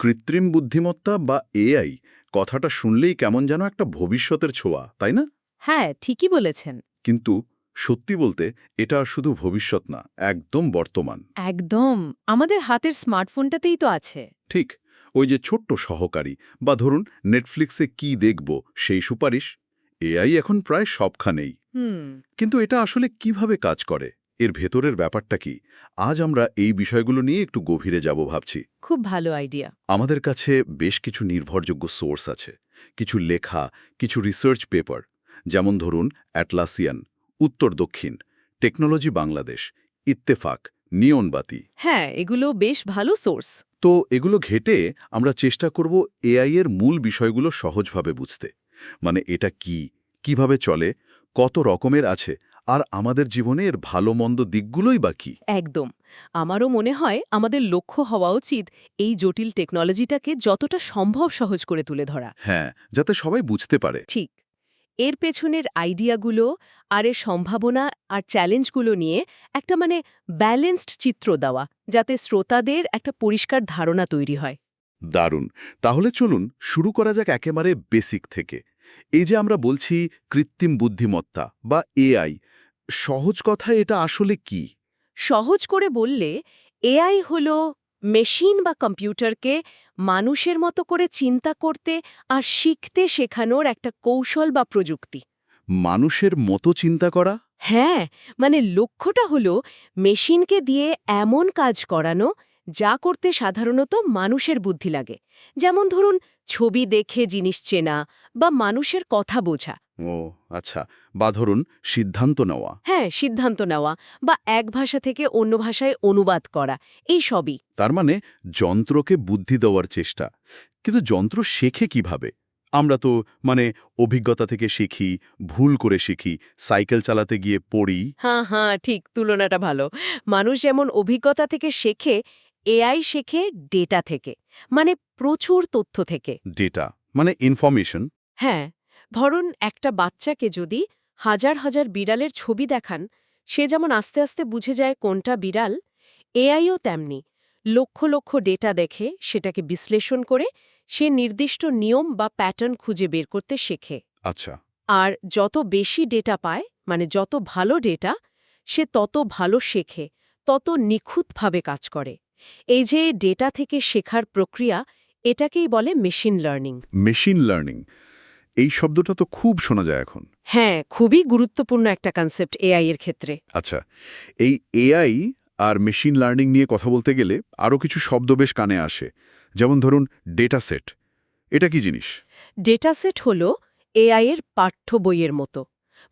কৃত্রিম বুদ্ধিমত্তা বা এআই? কথাটা শুনলেই কেমন যেন একটা ভবিষ্যতের ছোঁয়া তাই না? হ্যাঁ ঠিকই বলেছেন। কিন্তু সত্যি বলতে এটা আর শুধু ভবিষ্যৎ না একদম বর্তমান। একদম। আমাদের হাতের স্মার্টফোনটাতেই তো আছে। ঠিক। ওই যে ছোট্ট সহকারী বা ধরুন নেটফ্লিক্সে কি দেখব সেই সুপারিশ? এআই এখন প্রায় সবখানেই। কিন্তু এটা আসলে কীভাবে কাজ করে? এর ভেতরের ব্যাপারটা কি? আজ আমরা এই বিষয়গুলো নিয়ে একটু গভীরে যাব ভাবছি। খুব ভালো আইডিয়া। আমাদের কাছে বেশ কিছু নির্ভরযোগ্য সোর্স আছে। কিছু লেখা কিছু রিসার্চ পেপার। যেমন ধরুন অ্যাটলাসিয়ান উত্তর দক্ষিণ টেকনোলজি বাংলাদেশ ইত্তেফাক নিয়নবাতি হ্যাঁ এগুলো বেশ ভালো সোর্স। তো এগুলো ঘেটে আমরা চেষ্টা করব এআই এর মূল বিষয়গুলো সহজভাবে বুঝতে। মানে এটা কি? কীভাবে চলে? কত রকমের আছে? আর আমাদের জীবনে এর ভালো মন্দ দিকগুলোই বাকি একদম। আমারও মনে হয় আমাদের লক্ষ্য হওয়া উচিত এই জটিল টেকনোলজিটাকে যতটা সম্ভব সহজ করে তুলে ধরা। হ্যাঁ যাতে সবাই বুঝতে পারে। ঠিক। এর পেছনের আইডিয়াগুলো আর এর সম্ভাবনা আর চ্যালেঞ্জগুলো নিয়ে একটা মানে ব্যালেন্সড চিত্র দেওয়া যাতে শ্রোতাদের একটা পরিষ্কার ধারণা তৈরি হয়। দারুণ। তাহলে চলুন শুরু করা যাক একেবারে বেসিক থেকে। এই যে আমরা বলছি কৃত্রিম বুদ্ধিমত্তা বা এআই সহজ কথা এটা আসলে কি? সহজ করে বললে এআই হল মেশিন বা কম্পিউটারকে মানুষের মতো করে চিন্তা করতে আর শিখতে শেখানোর একটা কৌশল বা প্রযুক্তি। মানুষের মতো চিন্তা করা? হ্যাঁ মানে লক্ষ্যটা হলো মেশিনকে দিয়ে এমন কাজ করানো যা করতে সাধারণত মানুষের বুদ্ধি লাগে। যেমন ধরুন ছবি দেখে জিনিস চেনা বা মানুষের কথা বোঝা। ও আচ্ছা। বা ধরুন সিদ্ধান্ত নেওয়া। হ্যাঁ সিদ্ধান্ত নেওয়া বা এক ভাষা থেকে অন্য ভাষায় অনুবাদ করা এই সবই। তার মানে যন্ত্রকে বুদ্ধি দেওয়ার চেষ্টা। কিন্তু যন্ত্র শেখে কীভাবে? আমরা তো মানে অভিজ্ঞতা থেকে শিখি ভুল করে শিখি সাইকেল চালাতে গিয়ে পড়ি। হ্যাঁ হ্যাঁ ঠিক তুলনাটা ভালো। মানুষ যেমন অভিজ্ঞতা থেকে শেখে এআই শেখে ডেটা থেকে মানে প্রচুর তথ্য থেকে। ডেটা মানে ইনফরমেশন। হ্যাঁ ধরুন একটা বাচ্চাকে যদি হাজার হাজার বিড়ালের ছবি দেখান সে যেমন আস্তে আস্তে বুঝে যায় কোনটা বিড়াল এআইও তেমনি। লক্ষ লক্ষ ডেটা দেখে সেটাকে বিশ্লেষণ করে সে নির্দিষ্ট নিয়ম বা প্যাটার্ন খুঁজে বের করতে শেখে। আচ্ছা। আর যত বেশি ডেটা পায় মানে যত ভালো ডেটা সে তত ভালো শেখে তত নিখুঁতভাবে কাজ করে। এই যে ডেটা থেকে শেখার প্রক্রিয়া এটাকেই বলে মেশিন লার্নিং। মেশিন লার্নিং এই শব্দটা তো খুব শোনা যায় এখন। হ্যাঁ খুবই গুরুত্বপূর্ণ একটা কনসেপ্ট এআই এর ক্ষেত্রে। আচ্ছা এই এআই আর মেশিন লার্নিং নিয়ে কথা বলতে গেলে আরও কিছু শব্দ বেশ কানে আসে যেমন ধরুন ডেটা সেট। এটা কি জিনিস? ডেটাসেট হল এআই এর পাঠ্য বইয়ের মতো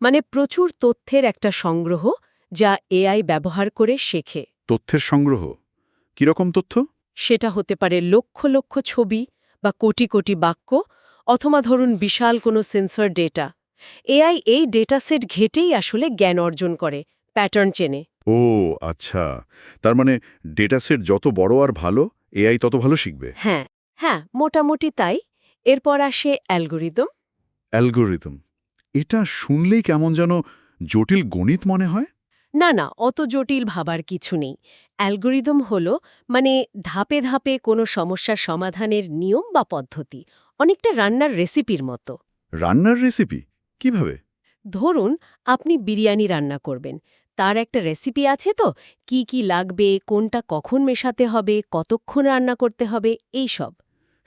মানে প্রচুর তথ্যের একটা সংগ্রহ যা এআই ব্যবহার করে শেখে। তথ্যের সংগ্রহ? কীরকম তথ্য? সেটা হতে পারে লক্ষ লক্ষ ছবি বা কোটি কোটি বাক্য অথবা ধরুন বিশাল কোনো সেন্সর ডেটা। এআই এই ডেটাসেট ঘেটেই আসলে জ্ঞান অর্জন করে প্যাটার্ন চেনে। ও আচ্ছা। তার মানে ডেটা সেট যত বড় আর ভালো এআই তত ভালো শিখবে? হ্যাঁ হ্যাঁ মোটামুটি তাই। এরপর আসে অ্যালগোরিদম। অ্যালগোরিদম। এটা শুনলেই কেমন যেন জটিল গণিত মনে হয়। না না অত জটিল ভাবার কিছু নেই। অ্যালগোরিদম হল মানে ধাপে ধাপে কোনো সমস্যার সমাধানের নিয়ম বা পদ্ধতি অনেকটা রান্নার রেসিপির মতো। রান্নার রেসিপি? কীভাবে? ধরুন আপনি বিরিয়ানি রান্না করবেন। তার একটা রেসিপি আছে তো কি কি লাগবে কোনটা কখন মেশাতে হবে কতক্ষণ রান্না করতে হবে এই সব।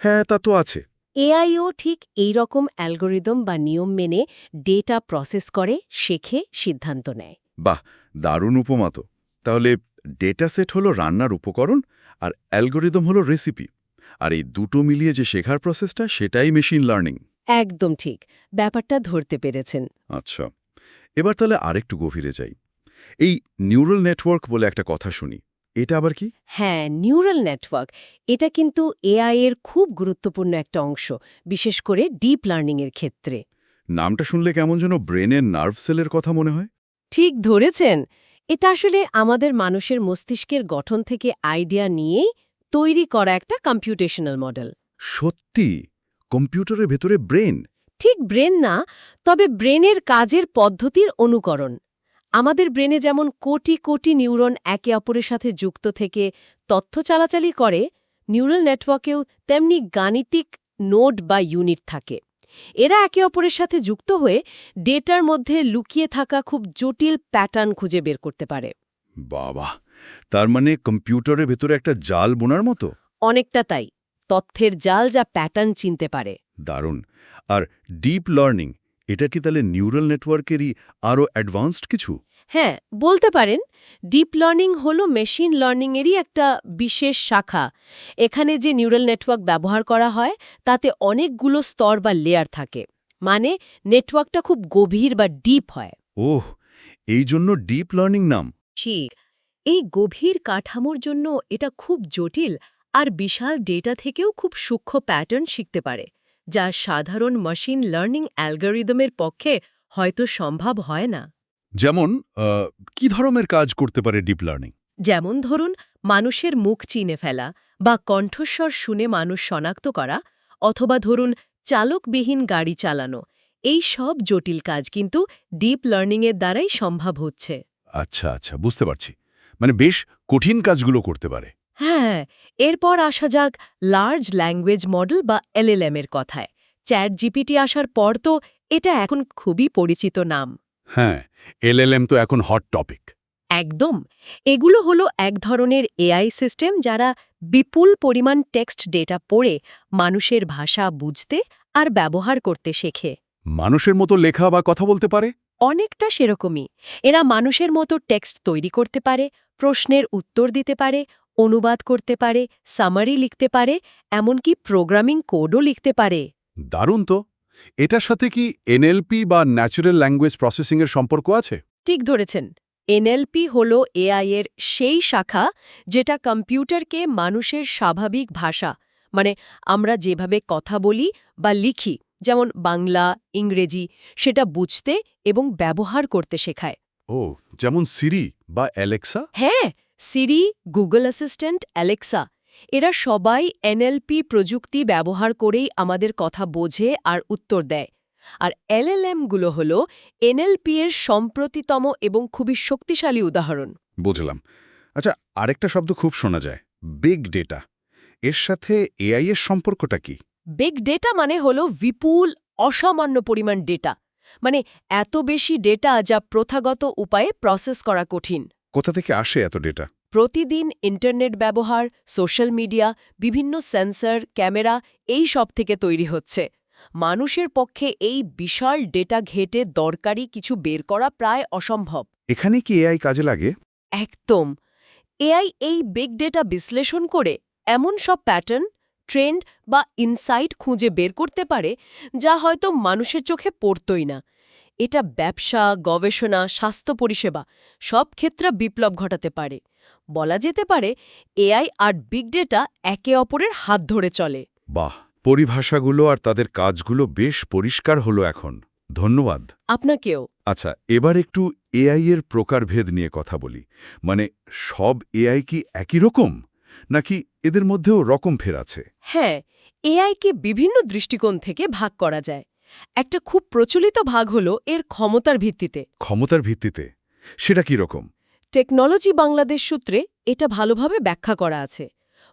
হ্যাঁ তা তো আছে। এআইও ঠিক এই রকম অ্যালগোরিদম বা নিয়ম মেনে ডেটা প্রসেস করে শেখে সিদ্ধান্ত নেয়। বাহ দারুণ উপমা তো। তাহলে ডেটা সেট হলো রান্নার উপকরণ আর অ্যালগোরিদম হলো রেসিপি আর এই দুটো মিলিয়ে যে শেখার প্রসেসটা সেটাই মেশিন লার্নিং একদম ঠিক। ব্যাপারটা ধরতে পেরেছেন। আচ্ছা এবার তাহলে আরেকটু গভীরে যাই। এই নিউরাল নেটওয়ার্ক বলে একটা কথা শুনি এটা আবার কি? হ্যাঁ নিউরাল নেটওয়ার্ক এটা কিন্তু এআই এর খুব গুরুত্বপূর্ণ একটা অংশ বিশেষ করে ডিপ লার্নিংয়ের ক্ষেত্রে। নামটা শুনলে কেমন যেন ব্রেনের নার্ভ সেলের কথা মনে হয়। ঠিক ধরেছেন এটা আসলে আমাদের মানুষের মস্তিষ্কের গঠন থেকে আইডিয়া নিয়েই তৈরি করা একটা কম্পিউটেশনাল মডেল সত্যি? কম্পিউটারের ভেতরে ব্রেন ঠিক ব্রেন না তবে ব্রেনের কাজের পদ্ধতির অনুকরণ। আমাদের ব্রেনে যেমন কোটি কোটি নিউরন একে অপরের সাথে যুক্ত থেকে তথ্য চালাচালি করে নিউরাল নেটওয়ার্কেও তেমনি গাণিতিক নোড বা ইউনিট থাকে। এরা একে অপরের সাথে যুক্ত হয়ে ডেটার মধ্যে লুকিয়ে থাকা খুব জটিল প্যাটার্ন খুঁজে বের করতে পারে। বাবা তার মানে কম্পিউটারের ভেতরে একটা জাল বোনার মতো? অনেকটা তাই তথ্যের জাল যা প্যাটার্ন চিনতে পারে। দারুণ। আর ডিপ লার্নিং এটা কি তাহলে নিউরাল নেটওয়ার্কেরই আরও অ্যাডভান্সড কিছু? হ্যাঁ বলতে পারেন ডিপ লার্নিং হলো মেশিন লার্নিংয়েরই একটা বিশেষ শাখা। এখানে যে নিউরাল নেটওয়ার্ক ব্যবহার করা হয় তাতে অনেকগুলো স্তর বা লেয়ার থাকে। মানে নেটওয়ার্কটা খুব গভীর বা ডিপ হয়। ওহ এই জন্য ডিপ লার্নিং নাম। ঠিক এই গভীর কাঠামোর জন্য এটা খুব জটিল আর বিশাল ডেটা থেকেও খুব সূক্ষ্ম প্যাটার্ন শিখতে পারে যা সাধারণ মেশিন লার্নিং অ্যালগোরিদমের পক্ষে হয়তো সম্ভব হয় না। যেমন কি ধরনের কাজ করতে পারে ডিপ লার্নিং? যেমন ধরুন মানুষের মুখ চিনে ফেলা বা কণ্ঠস্বর শুনে মানুষ শনাক্ত করা অথবা ধরুন চালকবিহীন গাড়ি চালানো। এই সব জটিল কাজ কিন্তু ডিপ লার্নিংয়ের দ্বারাই সম্ভব হচ্ছে। আচ্ছা আচ্ছা বুঝতে পারছি। মানে বেশ কঠিন কাজগুলো করতে পারে। হ্যাঁ এরপর আসা যাক লার্জ ল্যাঙ্গুয়েজ মডেল বা এলএলএম এর কথায়। চ্যাট জিপিটি আসার পর তো এটা এখন খুবই পরিচিত নাম। হ্যাঁ এলএলএম তো এখন হট টপিক একদম। এগুলো হলো এক ধরনের এআই সিস্টেম যারা বিপুল পরিমাণ টেক্সট ডেটা পড়ে মানুষের ভাষা বুঝতে আর ব্যবহার করতে শেখে। মানুষের মতো লেখা বা কথা বলতে পারে? অনেকটা সেরকমই। এরা মানুষের মতো টেক্সট তৈরি করতে পারে প্রশ্নের উত্তর দিতে পারে অনুবাদ করতে পারে সামারি লিখতে পারে এমনকি প্রোগ্রামিং কোডও লিখতে পারে। দারুণ তো। এটার সাথে কি এনএলপি বা ন্যাচারাল ল্যাঙ্গুয়েজ প্রসেসিংয়ের সম্পর্ক আছে? ঠিক ধরেছেন। এনএলপি হল এআই এর সেই শাখা যেটা কম্পিউটারকে মানুষের স্বাভাবিক ভাষা মানে আমরা যেভাবে কথা বলি বা লিখি যেমন বাংলা ইংরেজি সেটা বুঝতে এবং ব্যবহার করতে শেখায়। ও যেমন সিরি বা অ্যালেক্সা? হ্যাঁ সিরি গুগল অ্যাসিস্ট্যান্ট অ্যালেক্সা এরা সবাই এনএলপি প্রযুক্তি ব্যবহার করেই আমাদের কথা বোঝে আর উত্তর দেয়। আর এলএলএমগুলো হল এনএলপি এর সম্প্রতিতম এবং খুবই শক্তিশালী উদাহরণ। বুঝলাম। আচ্ছা আরেকটা শব্দ খুব শোনা যায় বিগ ডেটা এর সাথে এআই এর সম্পর্কটা কি? বিগ ডেটা মানে হল বিপুল অসামান্য পরিমাণ ডেটা মানে এত বেশি ডেটা যা প্রথাগত উপায়ে প্রসেস করা কঠিন। কোথা থেকে আসে এত ডেটা প্রতিদিন ইন্টারনেট ব্যবহার সোশ্যাল মিডিয়া বিভিন্ন সেন্সর ক্যামেরা এই সব থেকে তৈরি হচ্ছে। মানুষের পক্ষে এই বিশাল ডেটা ঘেটে দরকারি কিছু বের করা প্রায় অসম্ভব। এখানে কি এআই কাজে লাগে? একদম। এআই এই বিগ ডেটা বিশ্লেষণ করে এমন সব প্যাটার্ন ট্রেন্ড বা ইনসাইট খুঁজে বের করতে পারে যা হয়তো মানুষের চোখে পড়তই না। এটা ব্যবসা গবেষণা স্বাস্থ্য পরিষেবা সব ক্ষেত্রে বিপ্লব ঘটাতে পারে। বলা যেতে পারে এআই আর বিগ ডেটা একে অপরের হাত ধরে চলে। বাহ! পরিভাষাগুলো আর তাদের কাজগুলো বেশ পরিষ্কার হলো এখন। ধন্যবাদ। আপনাকেও। আচ্ছা এবার একটু এআই এর প্রকারভেদ নিয়ে কথা বলি। মানে সব এআই কি একই রকম? নাকি এদের মধ্যেও রকম ফের আছে? হ্যাঁ এআইকে বিভিন্ন দৃষ্টিকোণ থেকে ভাগ করা যায়। একটা খুব প্রচলিত ভাগ হল এর ক্ষমতার ভিত্তিতে। ক্ষমতার ভিত্তিতে? সেটা কি রকম? টেকনোলজি বাংলাদেশ সূত্রে এটা ভালোভাবে ব্যাখ্যা করা আছে।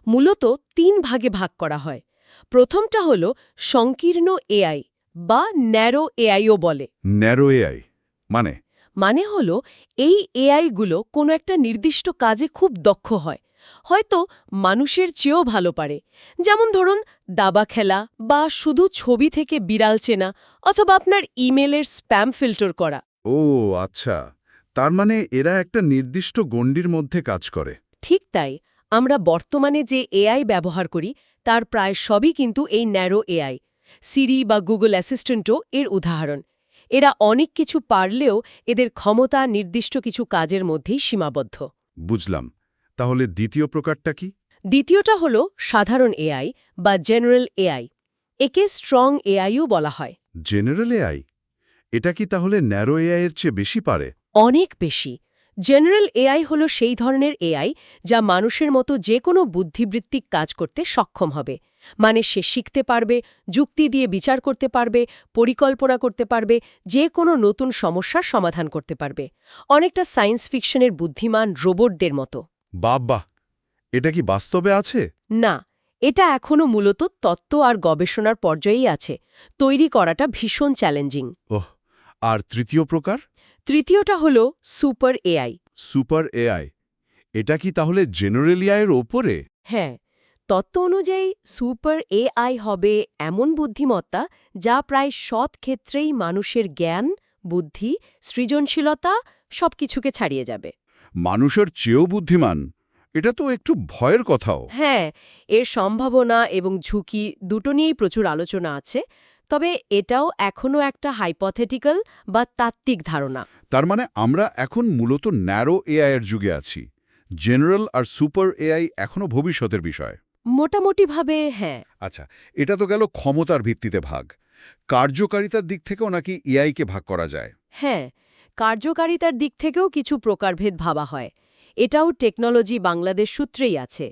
মূলত তিন ভাগে ভাগ করা হয়। প্রথমটা হল সংকীর্ণ এআই বা ন্যারো এআইও বলে। Narrow AI? মানে? মানে হল এই এআইগুলো কোনো একটা নির্দিষ্ট কাজে খুব দক্ষ হয়। হয়তো মানুষের চেয়েও ভালো পারে। যেমন ধরুন দাবা খেলা বা শুধু ছবি থেকে বিড়াল চেনা অথবা আপনার ইমেলের স্প্যাম ফিল্টার করা। ও আচ্ছা। তার মানে এরা একটা নির্দিষ্ট গণ্ডির মধ্যে কাজ করে। ঠিক তাই। আমরা বর্তমানে যে এআই ব্যবহার করি তার প্রায় সবই কিন্তু এই ন্যারো এআই। সিরি বা গুগল অ্যাসিস্ট্যান্টও এর উদাহরণ। এরা অনেক কিছু পারলেও এদের ক্ষমতা নির্দিষ্ট কিছু কাজের মধ্যেই সীমাবদ্ধ। বুঝলাম। তাহলে দ্বিতীয় প্রকারটা কি? দ্বিতীয়টা হল সাধারণ এআই বা জেনারেল এআই। একে স্ট্রং এআইও বলা হয়। General AI? এটা কি তাহলে ন্যারো এআই এর চেয়ে বেশি পারে? অনেক বেশি। জেনারেল এআই হল সেই ধরনের এআই যা মানুষের মতো যে কোনো বুদ্ধিবৃত্তিক কাজ করতে সক্ষম হবে। মানে সে শিখতে পারবে যুক্তি দিয়ে বিচার করতে পারবে পরিকল্পনা করতে পারবে যে কোনো নতুন সমস্যার সমাধান করতে পারবে। অনেকটা সায়েন্স ফিকশনের বুদ্ধিমান রোবটদের মতো। বাহ এটা কি বাস্তবে আছে? না এটা এখনও মূলত তত্ত্ব আর গবেষণার পর্যায়েই আছে। তৈরি করাটা ভীষণ চ্যালেঞ্জিং। ওহ আর তৃতীয় প্রকার? তৃতীয়টা হলো সুপার এআই। সুপার এআই এটা কি তাহলে জেনারেল এআইয়ের ওপরে? হ্যাঁ তত্ত্ব অনুযায়ী সুপার এআই হবে এমন বুদ্ধিমত্তা যা প্রায় সৎ ক্ষেত্রেই মানুষের জ্ঞান বুদ্ধি সৃজনশীলতা সবকিছুকে ছাড়িয়ে যাবে। মানুষের চেয়েও বুদ্ধিমান এটা তো একটু ভয়ের কথাও। হ্যাঁ এর সম্ভাবনা এবং ঝুঁকি দুটো নিয়েই প্রচুর আলোচনা আছে তবে এটাও এখনও একটা হাইপথেটিক্যাল বা তাত্ত্বিক ধারণা। তার মানে আমরা এখন মূলত ন্যারো এআই এর যুগে আছি জেনারেল আর সুপার এআই এখনও ভবিষ্যতের বিষয়। মোটামুটিভাবে হ্যাঁ। আচ্ছা এটা তো গেল ক্ষমতার ভিত্তিতে ভাগ কার্যকারিতার দিক থেকেও নাকি এআইকে ভাগ করা যায়? হ্যাঁ কার্যকারিতার দিক থেকেও কিছু প্রকারভেদ ভাবা হয়। এটাও টেকনোলজি বাংলাদেশ সূত্রেই আছে।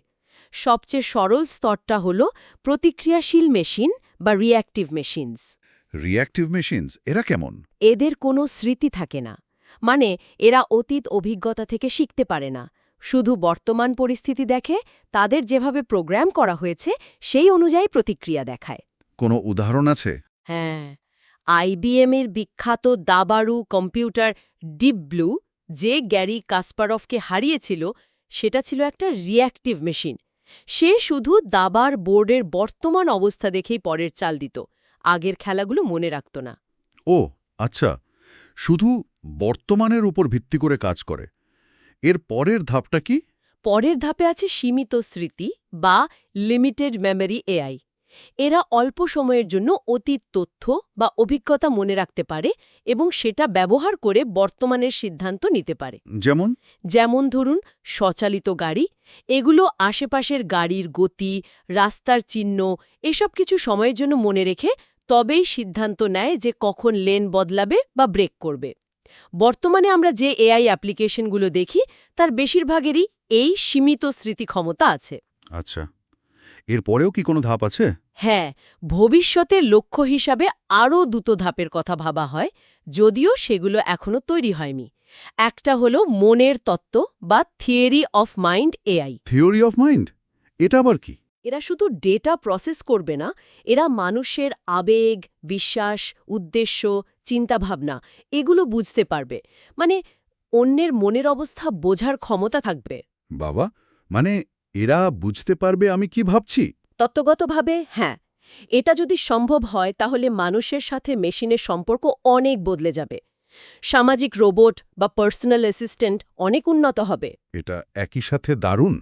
সবচেয়ে সরল স্তরটা হল প্রতিক্রিয়াশীল মেশিন বা রিঅ্যাক্টিভ মেশিনস রিঅ্যাক্টিভ মেশিনস এরা কেমন? এদের কোনো স্মৃতি থাকে না। মানে এরা অতীত অভিজ্ঞতা থেকে শিখতে পারে না। শুধু বর্তমান পরিস্থিতি দেখে তাদের যেভাবে প্রোগ্রাম করা হয়েছে সেই অনুযায়ী প্রতিক্রিয়া দেখায়। কোনো উদাহরণ আছে? হ্যাঁ। আইবিএমের বিখ্যাত দাবারু কম্পিউটার ডিপ ব্লু যে গ্যারি কাসপারফকে হারিয়েছিল সেটা ছিল একটা রিঅ্যাক্টিভ মেশিন। সে শুধু দাবার বোর্ডের বর্তমান অবস্থা দেখেই পরের চাল দিত আগের খেলাগুলো মনে রাখত না। ও আচ্ছা শুধু বর্তমানের উপর ভিত্তি করে কাজ করে। এর পরের ধাপটা কি? পরের ধাপে আছে সীমিত স্মৃতি বা লিমিটেড মেমরি এআই এরা অল্প সময়ের জন্য অতীত তথ্য বা অভিজ্ঞতা মনে রাখতে পারে এবং সেটা ব্যবহার করে বর্তমানের সিদ্ধান্ত নিতে পারে। যেমন? যেমন ধরুন স্বচালিত গাড়ি। এগুলো আশেপাশের গাড়ির গতি রাস্তার চিহ্ন এসব কিছু সময়ের জন্য মনে রেখে তবেই সিদ্ধান্ত নেয় যে কখন লেন বদলাবে বা ব্রেক করবে। বর্তমানে আমরা যে এআই অ্যাপ্লিকেশনগুলো দেখি তার বেশিরভাগেরই এই সীমিত স্মৃতি ক্ষমতা আছে। আচ্ছা। এর পরেও কি কোনো ধাপ আছে? হ্যাঁ ভবিষ্যতের লক্ষ্য হিসাবে আরও দুটো ধাপের কথা ভাবা হয় যদিও সেগুলো এখনও তৈরি হয়নি। একটা হলো মনের তত্ত্ব বা theory of mind AI theory of mind? এটা আবার কি? এরা শুধু ডেটা প্রসেস করবে না এরা মানুষের আবেগ বিশ্বাস উদ্দেশ্য চিন্তাভাবনা এগুলো বুঝতে পারবে। মানে অন্যের মনের অবস্থা বোঝার ক্ষমতা থাকবে। বাবা মানে এরা বুঝতে পারবে আমি কি ভাবছি? তত্ত্বগতভাবে হ্যাঁ। এটা যদি সম্ভব হয় তাহলে মানুষের সাথে মেশিনের সম্পর্ক অনেক বদলে যাবে। সামাজিক রোবট বা পার্সোনাল অ্যাসিস্ট্যান্ট অনেক উন্নত হবে। এটা একই সাথে দারুণ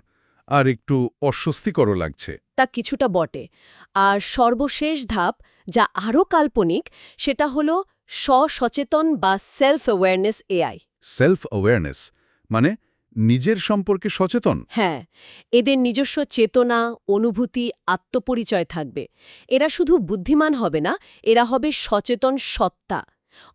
আর একটু অস্বস্তিকরও লাগছে। তা কিছুটা বটে। আর সর্বশেষ ধাপ যা আরও কাল্পনিক সেটা হল স্ব-সচেতন বা self awareness AI self awareness মানে নিজের সম্পর্কে সচেতন? হ্যাঁ এদের নিজস্ব চেতনা অনুভূতি আত্মপরিচয় থাকবে। এরা শুধু বুদ্ধিমান হবে না এরা হবে সচেতন সত্তা।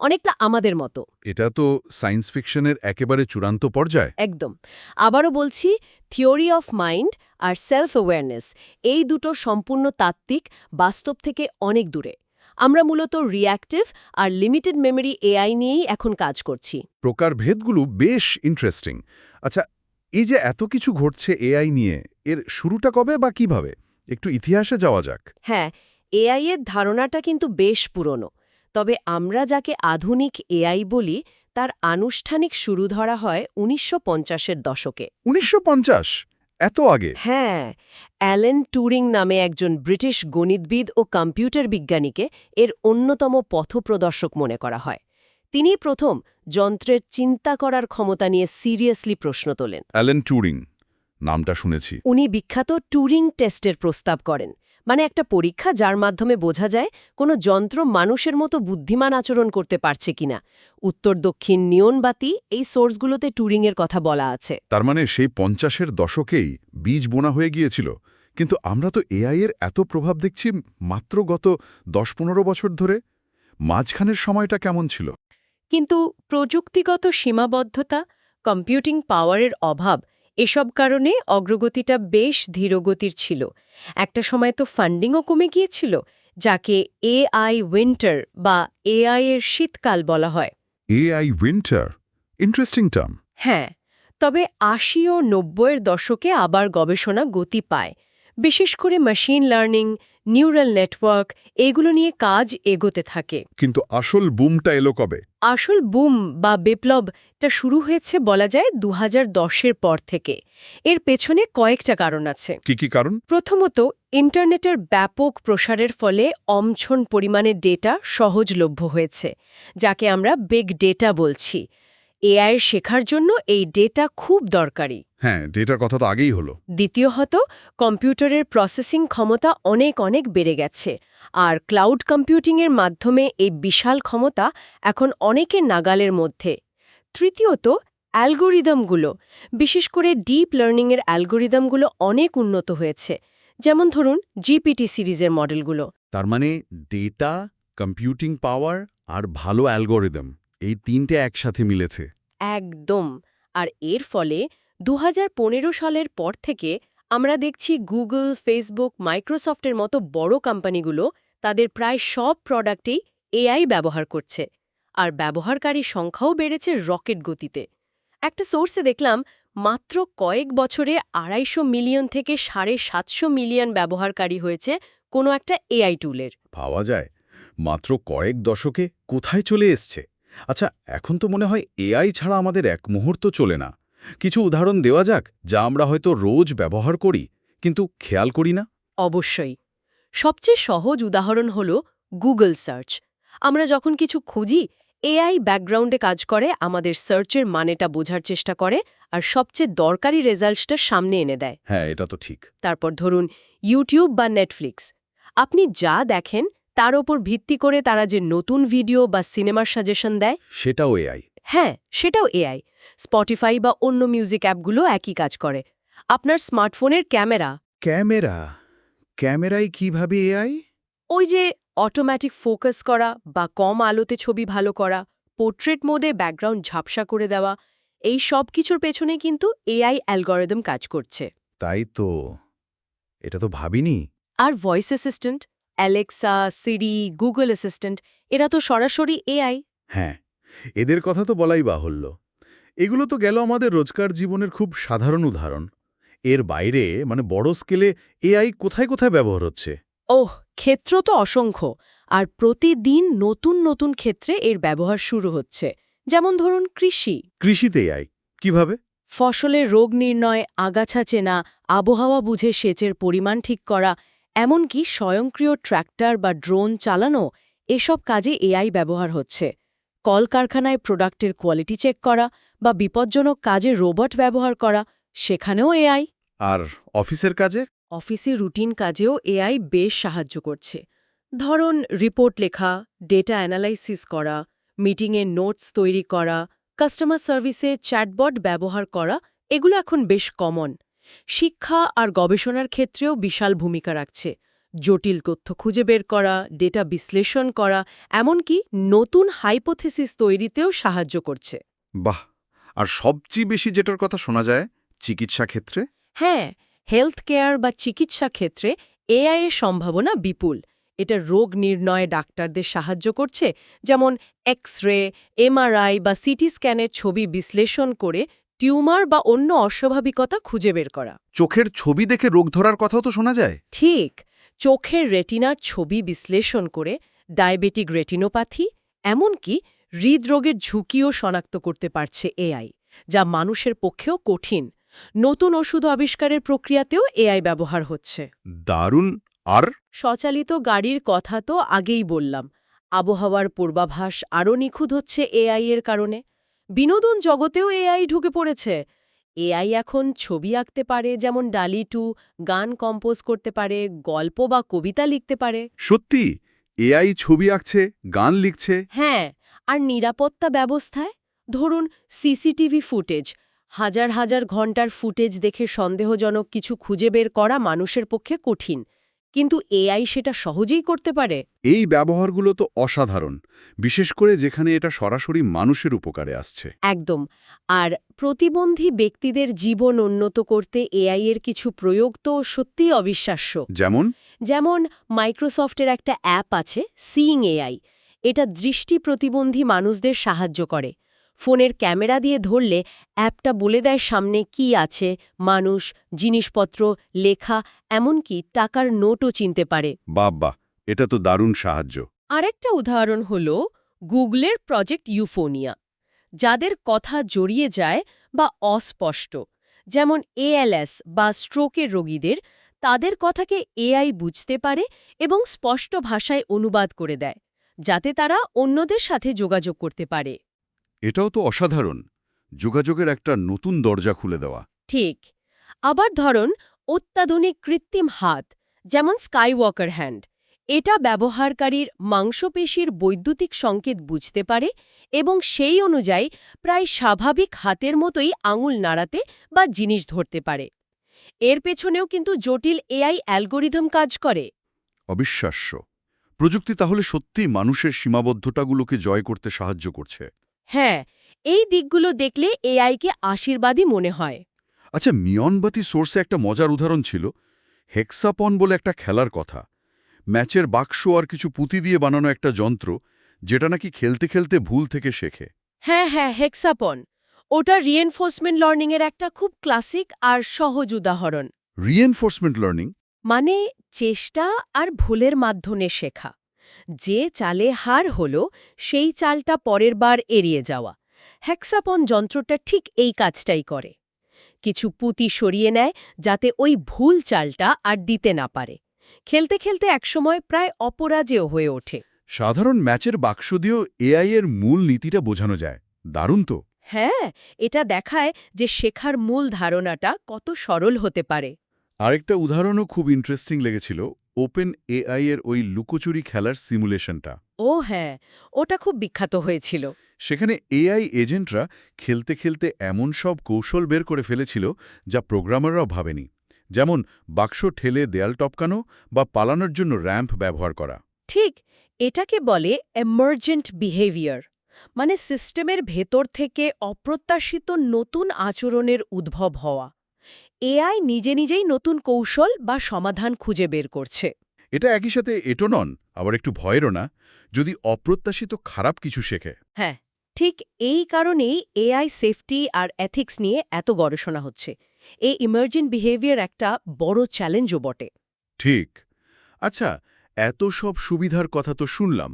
অনেকটা আমাদের মতো। এটা তো সায়েন্স ফিকশনের একেবারে চূড়ান্ত পর্যায়। একদম। আবারও বলছি থিওরি অফ মাইন্ড আর সেলফ অ্যাওয়ারনেস এই দুটো সম্পূর্ণ তাত্ত্বিক বাস্তব থেকে অনেক দূরে। আমরা মূলত রিঅ্যাক্টিভ আর লিমিটেড মেমরি এআই নিয়েই এখন কাজ করছি। প্রকারভেদগুলো বেশ ইন্টারেস্টিং আচ্ছা এই যে এত কিছু ঘটছে এআই নিয়ে এর শুরুটা কবে বা কীভাবে? একটু ইতিহাসে যাওয়া যাক। হ্যাঁ এআই এর ধারণাটা কিন্তু বেশ পুরনো। তবে আমরা যাকে আধুনিক এআই বলি তার আনুষ্ঠানিক শুরু ধরা হয় উনিশশো পঞ্চাশের দশকে। উনিশশো পঞ্চাশ? এত আগে? হ্যাঁ অ্যালেন টুরিং নামে একজন ব্রিটিশ গণিতবিদ ও কম্পিউটার বিজ্ঞানীকে এর অন্যতম পথপ্রদর্শক মনে করা হয়। তিনি প্রথম যন্ত্রের চিন্তা করার ক্ষমতা নিয়ে সিরিয়াসলি প্রশ্ন তোলেন। অ্যালেন টুরিং নামটা শুনেছি। উনি বিখ্যাত টুরিং টেস্টের প্রস্তাব করেন। মানে একটা পরীক্ষা যার মাধ্যমে বোঝা যায় কোনো যন্ত্র মানুষের মতো বুদ্ধিমান আচরণ করতে পারছে কিনা। উত্তর দক্ষিণ নিয়নবাতি এই সোর্সগুলোতে টুরিংয়ের কথা বলা আছে। তার মানে সেই পঞ্চাশের দশকেই বীজ বোনা হয়ে গিয়েছিল। কিন্তু আমরা তো এআই এর এত প্রভাব দেখছি মাত্র গত দশ পনেরো বছর ধরে। মাঝখানের সময়টা কেমন ছিল? কিন্তু প্রযুক্তিগত সীমাবদ্ধতা কম্পিউটিং পাওয়ারের অভাব এসব কারণে অগ্রগতিটা বেশ ধীরগতির ছিল। একটা সময় তো ফান্ডিংও কমে গিয়েছিল যাকে এআই উইন্টার বা এআই এর শীতকাল বলা হয়। এআই উইন্টার ইন্টারেস্টিং টার্ম হ্যাঁ তবে আশি ও নব্বইয়ের দশকে আবার গবেষণা গতি পায়। বিশেষ করে মেশিন লার্নিং নিউরাল নেটওয়ার্ক এগুলো নিয়ে কাজ এগোতে থাকে। কিন্তু আসল বুমটা এলো কবে? আসল বুম বা বিপ্লবটা শুরু হয়েছে বলা যায় দু হাজার দশের পর থেকে। এর পেছনে কয়েকটা কারণ আছে। কি কি কারণ? প্রথমত ইন্টারনেটের ব্যাপক প্রসারের ফলে অমছন পরিমাণে ডেটা সহজলভ্য হয়েছে যাকে আমরা বিগ ডেটা বলছি। এআইয়ের শেখার জন্য এই ডেটা খুব দরকারি। হ্যাঁ ডেটার কথা তো আগেই হলো। দ্বিতীয়ত কম্পিউটারের প্রসেসিং ক্ষমতা অনেক অনেক বেড়ে গেছে আর ক্লাউড কম্পিউটিংয়ের মাধ্যমে এই বিশাল ক্ষমতা এখন অনেকের নাগালের মধ্যে। তৃতীয়ত অ্যালগোরিদমগুলো বিশেষ করে ডিপ লার্নিংয়ের অ্যালগোরিদমগুলো অনেক উন্নত হয়েছে যেমন ধরুন জিপিটি সিরিজের মডেলগুলো। তার মানে ডেটা কম্পিউটিং পাওয়ার আর ভালো অ্যালগোরিদম। এই তিনটে একসাথে মিলেছে। একদম। আর এর ফলে দু হাজার পনেরো সালের পর থেকে আমরা দেখছি গুগল ফেসবুক মাইক্রোসফটের মতো বড় কোম্পানিগুলো তাদের প্রায় সব প্রোডাক্টেই এআই ব্যবহার করছে। আর ব্যবহারকারী সংখ্যাও বেড়েছে রকেট গতিতে। একটা সোর্সে দেখলাম মাত্র কয়েক বছরে আড়াইশো মিলিয়ন থেকে সাড়ে সাতশো মিলিয়ন ব্যবহারকারী হয়েছে কোনো একটা এআই টুলের। পাওয়া যায়। মাত্র কয়েক দশকে কোথায় চলে এসছে? আচ্ছা এখন তো মনে হয় এআই ছাড়া আমাদের এক মুহূর্ত চলে না। কিছু উদাহরণ দেওয়া যাক যা আমরা হয়তো রোজ ব্যবহার করি কিন্তু খেয়াল করি না? অবশ্যই। সবচেয়ে সহজ উদাহরণ হল গুগল সার্চ। আমরা যখন কিছু খুঁজি এআই ব্যাকগ্রাউন্ডে কাজ করে আমাদের সার্চের মানেটা বোঝার চেষ্টা করে আর সবচেয়ে দরকারি রেজাল্টসটা সামনে এনে দেয়। হ্যাঁ এটা তো ঠিক। তারপর ধরুন ইউটিউব বা নেটফ্লিক্স। আপনি যা দেখেন তার ওপর ভিত্তি করে তারা যে নতুন ভিডিও বা সিনেমার সাজেশন দেয়? সেটাও এআই। হ্যাঁ সেটাও এআই। স্পটিফাই বা অন্য মিউজিক অ্যাপগুলো একই কাজ করে। আপনার স্মার্টফোনের ক্যামেরা। ক্যামেরা? ক্যামেরায় কীভাবে এআই? ওই যে অটোম্যাটিক ফোকাস করা বা কম আলোতে ছবি ভালো করা পোর্ট্রেট মোডে ব্যাকগ্রাউন্ড ঝাপসা করে দেওয়া এই সব কিছুর পেছনে কিন্তু এআই অ্যালগোরিদম কাজ করছে। তাই তো। এটা তো ভাবিনি। আর voice assistant Alexa Siri Google assistant এরা তো সরাসরি এআই হ্যাঁ এদের কথা তো বলাই বাহুল্য। এগুলো তো গেল আমাদের রোজকার জীবনের খুব সাধারণ উদাহরণ। এর বাইরে মানে বড় স্কেলে এআই কোথায় কোথায় ব্যবহার হচ্ছে? ওহ ক্ষেত্র তো অসংখ্য আর প্রতিদিন নতুন নতুন ক্ষেত্রে এর ব্যবহার শুরু হচ্ছে। যেমন ধরুন কৃষি। কৃষিতে এআই কীভাবে? ফসলের রোগ নির্ণয় আগাছা চেনা আবহাওয়া বুঝে সেচের পরিমাণ ঠিক করা এমনকি স্বয়ংক্রিয় ট্র্যাক্টর বা ড্রোন চালানো এসব কাজে এআই ব্যবহার হচ্ছে। কলকারখানায় প্রোডাক্টের কোয়ালিটি চেক করা বা বিপজ্জনক কাজে রোবট ব্যবহার করা সেখানেও এআই। আর অফিসের কাজে? অফিসে রুটিন কাজেও এআই বেশ সাহায্য করছে। ধরুন রিপোর্ট লেখা ডেটা অ্যানালাইসিস করা মিটিংয়ে নোটস তৈরি করা কাস্টমার সার্ভিসে চ্যাটবট ব্যবহার করা এগুলো এখন বেশ কমন। শিক্ষা আর গবেষণার ক্ষেত্রেও বিশাল ভূমিকা রাখছে। জটিল তথ্য খুঁজে বের করা ডেটা বিশ্লেষণ করা এমনকি নতুন হাইপোথেসিস তৈরিতেও সাহায্য করছে। বাহ! আর সবচেয়ে বেশি যেটার কথা শোনা যায় চিকিৎসা ক্ষেত্রে? হ্যাঁ হেলথ কেয়ার বা চিকিৎসা ক্ষেত্রে এআই এর সম্ভাবনা বিপুল। এটা রোগ নির্ণয়ে ডাক্তারদের সাহায্য করছে যেমন এক্স রে এমআরআই বা সিটি স্ক্যানের ছবি বিশ্লেষণ করে টিউমার বা অন্য অস্বাভাবিকতা খুঁজে বের করা। চোখের ছবি দেখে রোগ ধরার কথাও তো শোনা যায়। ঠিক চোখের রেটিনার ছবি বিশ্লেষণ করে ডায়াবেটিক রেটিনোপ্যাথি এমনকি হৃদরোগের ঝুঁকিও শনাক্ত করতে পারছে এআই যা মানুষের পক্ষেও কঠিন। নতুন ওষুধ আবিষ্কারের প্রক্রিয়াতেও এআই ব্যবহার হচ্ছে। দারুণ আর? স্বচালিত গাড়ির কথা তো আগেই বললাম। আবহাওয়ার পূর্বাভাস আরও নিখুঁত হচ্ছে এআই এর কারণে। বিনোদন জগতেও এআই ঢুকে পড়েছে। এআই এখন ছবি আঁকতে পারে যেমন ডালি টু গান কম্পোজ করতে পারে গল্প বা কবিতা লিখতে পারে। সত্যি? এআই ছবি আঁকছে গান লিখছে? হ্যাঁ আর নিরাপত্তা ব্যবস্থায়? ধরুন সিসিটিভি ফুটেজ হাজার হাজার ঘণ্টার ফুটেজ দেখে সন্দেহজনক কিছু খুঁজে বের করা মানুষের পক্ষে কঠিন। কিন্তু এআই সেটা সহজেই করতে পারে। এই ব্যবহারগুলো তো অসাধারণ বিশেষ করে যেখানে এটা সরাসরি মানুষের উপকারে আসছে। একদম। আর প্রতিবন্ধী ব্যক্তিদের জীবন উন্নত করতে এআই এর কিছু প্রয়োগ তো সত্যিই অবিশ্বাস্য। যেমন? যেমন মাইক্রোসফটের একটা অ্যাপ আছে সিইং এআই। এটা দৃষ্টি প্রতিবন্ধী মানুষদের সাহায্য করে। ফোনের ক্যামেরা দিয়ে ধরলে অ্যাপটা বলে দেয় সামনে কি আছে মানুষ জিনিসপত্র লেখা এমনকি টাকার নোটও চিনতে পারে। বাব্বা এটা তো দারুণ সাহায্য। আরেকটা উদাহরণ হল গুগলের প্রজেক্ট ইউফোনিয়া। যাদের কথা জড়িয়ে যায় বা অস্পষ্ট যেমন এএলএস বা স্ট্রোকের রোগীদের তাদের কথাকে এআই বুঝতে পারে এবং স্পষ্ট ভাষায় অনুবাদ করে দেয় যাতে তারা অন্যদের সাথে যোগাযোগ করতে পারে। এটাও তো অসাধারণ। যোগাযোগের একটা নতুন দরজা খুলে দেওয়া। ঠিক। আবার ধরুন অত্যাধুনিক কৃত্রিম হাত যেমন স্কাইওয়াকার হ্যান্ড। এটা ব্যবহারকারীর মাংসপেশির বৈদ্যুতিক সংকেত বুঝতে পারে এবং সেই অনুযায়ী প্রায় স্বাভাবিক হাতের মতোই আঙুল নাড়াতে বা জিনিস ধরতে পারে। এর পেছনেও কিন্তু জটিল এআই অ্যালগোরিদম কাজ করে। অবিশ্বাস্য। প্রযুক্তি তাহলে সত্যিই মানুষের সীমাবদ্ধতাগুলোকে জয় করতে সাহায্য করছে। হ্যাঁ এই দিকগুলো দেখলে এআইকে আশীর্বাদী মনে হয়। আচ্ছা মিয়নবাতি সোর্সে একটা মজার উদাহরণ ছিল হেক্সাপন বলে একটা খেলার কথা। ম্যাচের বাক্স আর কিছু পুঁতি দিয়ে বানানো একটা যন্ত্র যেটা নাকি খেলতে খেলতে ভুল থেকে শেখে। হ্যাঁ হ্যাঁ হেক্সাপন। ওটা রিএনফোর্সমেন্ট লার্নিংয়ের একটা খুব ক্লাসিক আর সহজ উদাহরণ। রিএনফোর্সমেন্ট লার্নিং মানে চেষ্টা আর ভুলের মাধ্যমে শেখা। যে চালে হার হলো সেই চালটা পরের বার এড়িয়ে যাওয়া। হ্যাক্সাপন যন্ত্রটা ঠিক এই কাজটাই করে। কিছু পুঁতি সরিয়ে নেয় যাতে ওই ভুল চালটা আর দিতে না পারে। খেলতে খেলতে একসময় প্রায় অপরাজেয় হয়ে ওঠে। সাধারণ ম্যাচের বাক্স দিয়েও এআই এর মূল নীতিটা বোঝানো যায়। দারুণ তো। হ্যাঁ এটা দেখায় যে শেখার মূল ধারণাটা কত সরল হতে পারে। আরেকটা উদাহরণও খুব ইন্টারেস্টিং লেগেছিল। ওপেন এআই এর ওই লুকোচুরি খেলার সিমুলেশনটা। ও হ্যাঁ ওটা খুব বিখ্যাত হয়েছিল। সেখানে এআই এজেন্টরা খেলতে খেলতে এমন সব কৌশল বের করে ফেলেছিল যা প্রোগ্রামাররাও ভাবেনি। যেমন বাক্স ঠেলে দেয়াল টপকানো বা পালানোর জন্য র্যাম্প ব্যবহার করা। ঠিক এটাকে বলে এমার্জেন্ট বিহেভিয়ার মানে সিস্টেমের ভেতর থেকে অপ্রত্যাশিত নতুন আচরণের উদ্ভব হওয়া। এআই নিজে নিজেই নতুন কৌশল বা সমাধান খুঁজে বের করছে। এটা একই সাথে এটো নন আবার একটু ভয়েরও না যদি অপ্রত্যাশিত খারাপ কিছু শেখে। হ্যাঁ ঠিক এই কারণেই এআই সেফটি আর এথিক্স নিয়ে এত গবেষণা হচ্ছে। এই ইমার্জেন্ট বিহেভিয়ার একটা বড় চ্যালেঞ্জও বটে। ঠিক। আচ্ছা এত সব সুবিধার কথা তো শুনলাম।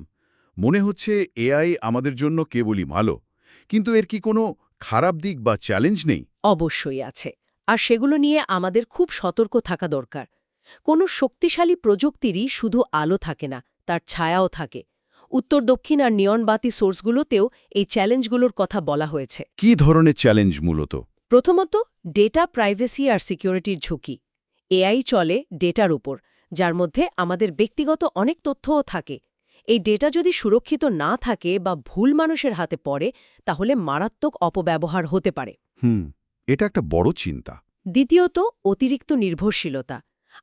মনে হচ্ছে এআই আমাদের জন্য কেবলই ভালো। কিন্তু এর কি কোনো খারাপ দিক বা চ্যালেঞ্জ নেই? অবশ্যই আছে। আর সেগুলো নিয়ে আমাদের খুব সতর্ক থাকা দরকার। কোনো শক্তিশালী প্রযুক্তিরই শুধু আলো থাকে না তার ছায়াও থাকে। উত্তর দক্ষিণ আর নিয়নবাতি সোর্সগুলোতেও এই চ্যালেঞ্জগুলোর কথা বলা হয়েছে। কি ধরনের চ্যালেঞ্জ মূলত? প্রথমত ডেটা প্রাইভেসি আর সিকিউরিটির ঝুঁকি। এআই চলে ডেটার উপর যার মধ্যে আমাদের ব্যক্তিগত অনেক তথ্যও থাকে। এই ডেটা যদি সুরক্ষিত না থাকে বা ভুল মানুষের হাতে পড়ে তাহলে মারাত্মক অপব্যবহার হতে পারে। হুম। এটা একটা বড় চিন্তা। দ্বিতীয়ত অতিরিক্ত নির্ভরশীলতা।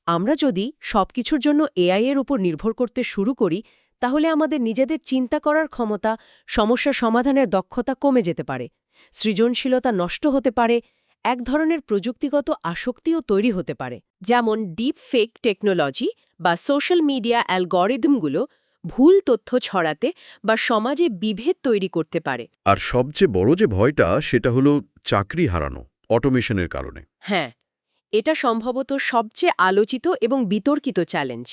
আমরা যদি সবকিছুর জন্য এআই এর উপর নির্ভর করতে শুরু করি তাহলে আমাদের নিজেদের চিন্তা করার ক্ষমতা সমস্যা সমাধানের দক্ষতা কমে যেতে পারে। সৃজনশীলতা নষ্ট হতে পারে এক ধরনের প্রযুক্তিগত আসক্তিও তৈরি হতে পারে। যেমন ডিপ ফেক টেকনোলজি বা সোশ্যাল মিডিয়া অ্যালগরিদমগুলো ভুল তথ্য ছড়াতে বা সমাজে বিভেদ তৈরি করতে পারে। আর সবচেয়ে বড় যে ভয়টা সেটা হলো চাকরি হারানো। অটোমেশনের কারণে। হ্যাঁ এটা সম্ভবত সবচেয়ে আলোচিত এবং বিতর্কিত চ্যালেঞ্জ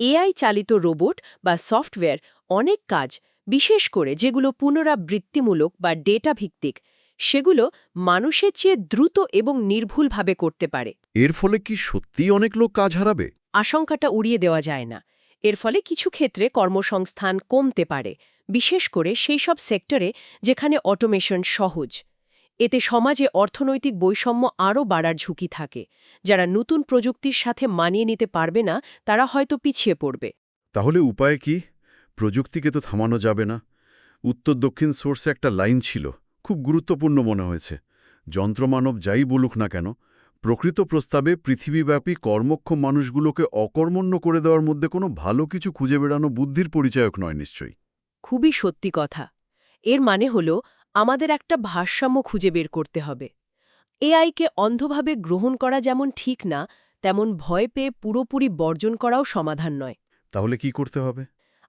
এআই চালিত রোবট বা সফটওয়্যার অনেক কাজ বিশেষ করে যেগুলো পুনরাবৃত্তিমূলক বা ডেটা ভিত্তিক সেগুলো মানুষের চেয়ে দ্রুত এবং নির্ভুলভাবে করতে পারে। এর ফলে কি সত্যিই অনেক লোক কাজ হারাবে? আশঙ্কাটা উড়িয়ে দেওয়া যায় না। এর ফলে কিছু ক্ষেত্রে কর্মসংস্থান কমতে পারে বিশেষ করে সেই সব সেক্টরে যেখানে অটোমেশন সহজ। এতে সমাজে অর্থনৈতিক বৈষম্য আরও বাড়ার ঝুঁকি থাকে। যারা নতুন প্রযুক্তির সাথে মানিয়ে নিতে পারবে না তারা হয়তো পিছিয়ে পড়বে। তাহলে উপায় কি? প্রযুক্তিকে তো থামানো যাবে না। উত্তর দক্ষিণ সোর্সে একটা লাইন ছিল খুব গুরুত্বপূর্ণ মনে হয়েছে। যন্ত্রমানব যাই বলুক না কেন প্রকৃত প্রস্তাবে পৃথিবীব্যাপী কর্মক্ষম মানুষগুলোকে অকর্মণ্য করে দেওয়ার মধ্যে কোনো ভালো কিছু খুঁজে বেড়ানো বুদ্ধির পরিচায়ক নয় নিশ্চয়ই। খুবই সত্যি কথা। এর মানে হল আমাদের একটা ভারসাম্য খুঁজে বের করতে হবে। এআইকে অন্ধভাবে গ্রহণ করা যেমন ঠিক না তেমন ভয় পেয়ে পুরোপুরি বর্জন করাও সমাধান নয়। তাহলে কি করতে হবে?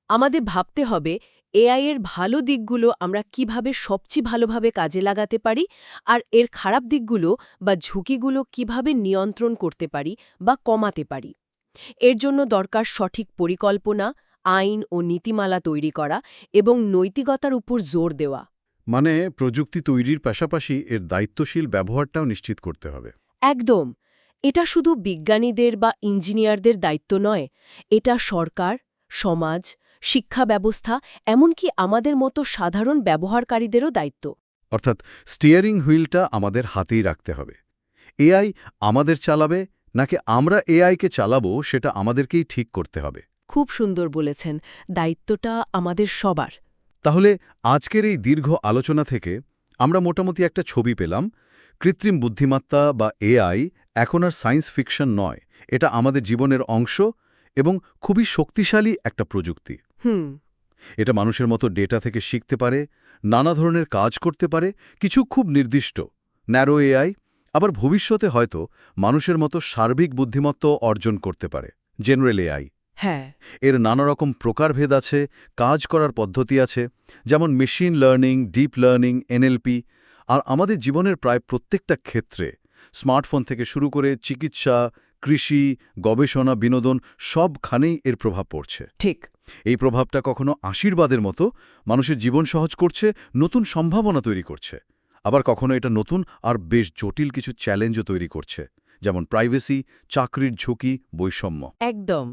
আমাদের ভাবতে হবে এআই এর ভালো দিকগুলো আমরা কীভাবে সবচেয়ে ভালোভাবে কাজে লাগাতে পারি আর এর খারাপ দিকগুলো বা ঝুঁকিগুলো কীভাবে নিয়ন্ত্রণ করতে পারি বা কমাতে পারি। এর জন্য দরকার সঠিক পরিকল্পনা আইন ও নীতিমালা তৈরি করা এবং নৈতিকতার উপর জোর দেওয়া। মানে প্রযুক্তি তৈরির পাশাপাশি এর দায়িত্বশীল ব্যবহারটাও নিশ্চিত করতে হবে। একদম। এটা শুধু বিজ্ঞানীদের বা ইঞ্জিনিয়ারদের দায়িত্ব নয় এটা সরকার সমাজ শিক্ষা ব্যবস্থা এমনকি আমাদের মতো সাধারণ ব্যবহারকারীদেরও দায়িত্ব। অর্থাৎ স্টিয়ারিং হুইলটা আমাদের হাতেই রাখতে হবে। এআই আমাদের চালাবে নাকি আমরা এআইকে চালাবো সেটা আমাদেরকেই ঠিক করতে হবে। খুব সুন্দর বলেছেন। দায়িত্বটা আমাদের সবার। তাহলে আজকের এই দীর্ঘ আলোচনা থেকে আমরা মোটামুটি একটা ছবি পেলাম। কৃত্রিম বুদ্ধিমত্তা বা এআই এখন আর সায়েন্স ফিকশন নয় এটা আমাদের জীবনের অংশ এবং খুবই শক্তিশালী একটা প্রযুক্তি। হুম। এটা মানুষের মতো ডেটা থেকে শিখতে পারে নানা ধরনের কাজ করতে পারে কিছু খুব নির্দিষ্ট ন্যারো এআই আবার ভবিষ্যতে হয়তো মানুষের মতো সার্বিক বুদ্ধিমত্তাও অর্জন করতে পারে জেনারেল এআই। হ্যাঁ। এর নানা রকম প্রকারভেদ আছে কাজ করার পদ্ধতি আছে যেমন machine learning deep learning NLP আর আমাদের জীবনের প্রায় প্রত্যেকটা ক্ষেত্রে স্মার্টফোন থেকে শুরু করে চিকিৎসা কৃষি গবেষণা বিনোদন সবখানেই এর প্রভাব পড়ছে। ঠিক। এই প্রভাবটা কখনো আশীর্বাদের মতো মানুষের জীবন সহজ করছে নতুন সম্ভাবনা তৈরি করছে। আবার কখনো এটা নতুন আর বেশ জটিল কিছু চ্যালেঞ্জও তৈরি করছে যেমন প্রাইভেসি চাকরির ঝুঁকি বৈষম্য। একদম।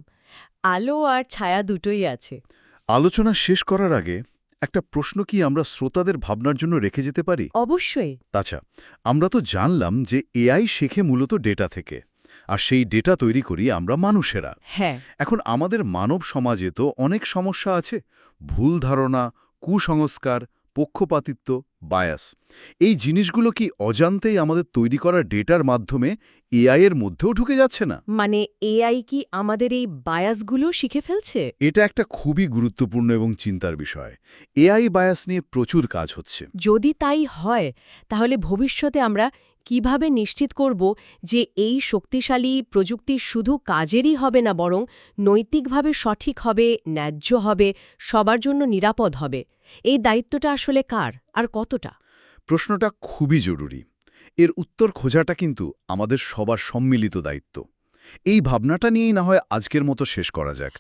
আলো আর ছায়া দুটোই আছে। আলোচনা শেষ করার আগে একটা প্রশ্ন কি আমরা শ্রোতাদের ভাবনার জন্য রেখে যেতে পারি? অবশ্যই। আচ্ছা আমরা তো জানলাম যে এআই শেখে মূলত ডেটা থেকে আর সেই ডেটা তৈরি করি আমরা মানুষেরা। হ্যাঁ। এখন আমাদের মানব সমাজে তো অনেক সমস্যা আছে। ভুল ধারণা কুসংস্কার পক্ষপাতিত্ব বায়াস এই জিনিসগুলো কি অজান্তেই আমাদের তৈরি করা ডেটার মাধ্যমে এআই এর মধ্যেও ঢুকে যাচ্ছে না? মানে এআই কি আমাদের এই বায়াসগুলো শিখে ফেলছে? এটা একটা খুবই গুরুত্বপূর্ণ এবং চিন্তার বিষয়। এআই বায়াস নিয়ে প্রচুর কাজ হচ্ছে। যদি তাই হয় তাহলে ভবিষ্যতে আমরা কীভাবে নিশ্চিত করব যে এই শক্তিশালী প্রযুক্তি শুধু কাজেরই হবে না বরং নৈতিকভাবে সঠিক হবে ন্যায্য হবে সবার জন্য নিরাপদ হবে? এই দায়িত্বটা আসলে কার আর কতটা? প্রশ্নটা খুবই জরুরি। এর উত্তর খোঁজাটা কিন্তু আমাদের সবার সম্মিলিত দায়িত্ব। এই ভাবনাটা নিয়েই না হয় আজকের মতো শেষ করা যাক।